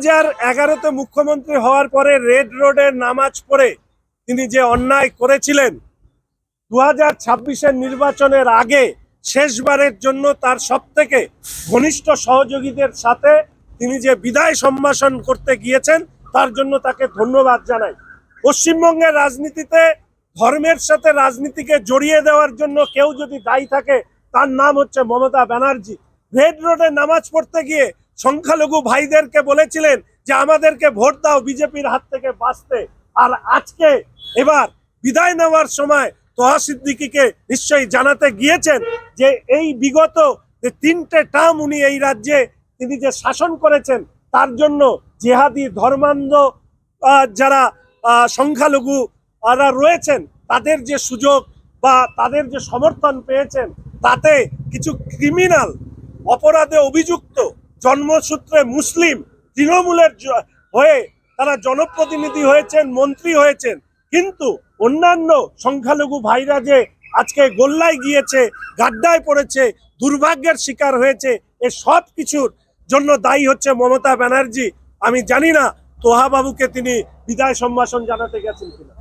হাজার এগারোতে মুখ্যমন্ত্রী হওয়ার পরে রেড রোডের নামাজ পড়ে তিনি যে অন্যায় করেছিলেন দু হাজার ছাব্বিশের নির্বাচনের আগে শেষবারের জন্য তার সব থেকে ঘনিষ্ঠ সহযোগীদের সাথে তিনি যে বিদায় সম্ভাষণ করতে গিয়েছেন, তার জন্য তাকে ধন্যবাদ জানাই। পশ্চিমবঙ্গের রাজনীতিতে, ধর্মের সাথে রাজনীতিকে জড়িয়ে দেওয়ার জন্য কেউ যদি দায়ী থাকে, তার নাম হচ্ছে মমতা ব্যানার্জি। রেড রোডে নামাজ পড়তে গিয়ে সংখ্যালঘু ভাইদেরকে বলেছিলেন যে আমাদেরকে ভোট দাও বিজেপির হাত থেকে বাঁচতে। আর আজকে এবার বিদায় নেওয়ার সময় তোহা সিদ্দিকিকে নিশ্চয়ই জানাতে গিয়েছেন যে এই বিগত যে তিনটে টার্ম উনি এই রাজ্যে তিনি যে শাসন করেছেন, তার জন্য জেহাদি ধর্মান্ধ যারা সংখ্যালঘু আরা রয়েছেন, তাদের যে সুযোগ বা তাদের যে সমর্থন পেয়েছেন, তাতে কিছু ক্রিমিনাল অপরাধে অভিযুক্ত জন্মসূত্রে মুসলিম তৃণমূলের হয়ে তারা জনপ্রতিনিধি হয়েছেন, মন্ত্রী হয়েছেন। কিন্তু অন্যান্য সংখ্যালঘু ভাইরা যে আজকে গোল্লায় গিয়েছে, গাড্ডায় পড়েছে, দুর্ভাগ্যের শিকার হয়েছে, এ সব কিছুর জন্য দায়ী হচ্ছে মমতা ব্যানার্জি। আমি জানি না তোহা বাবুকে তিনি বিদায় সম্ভাষণ জানাতে গেছেন কিনা।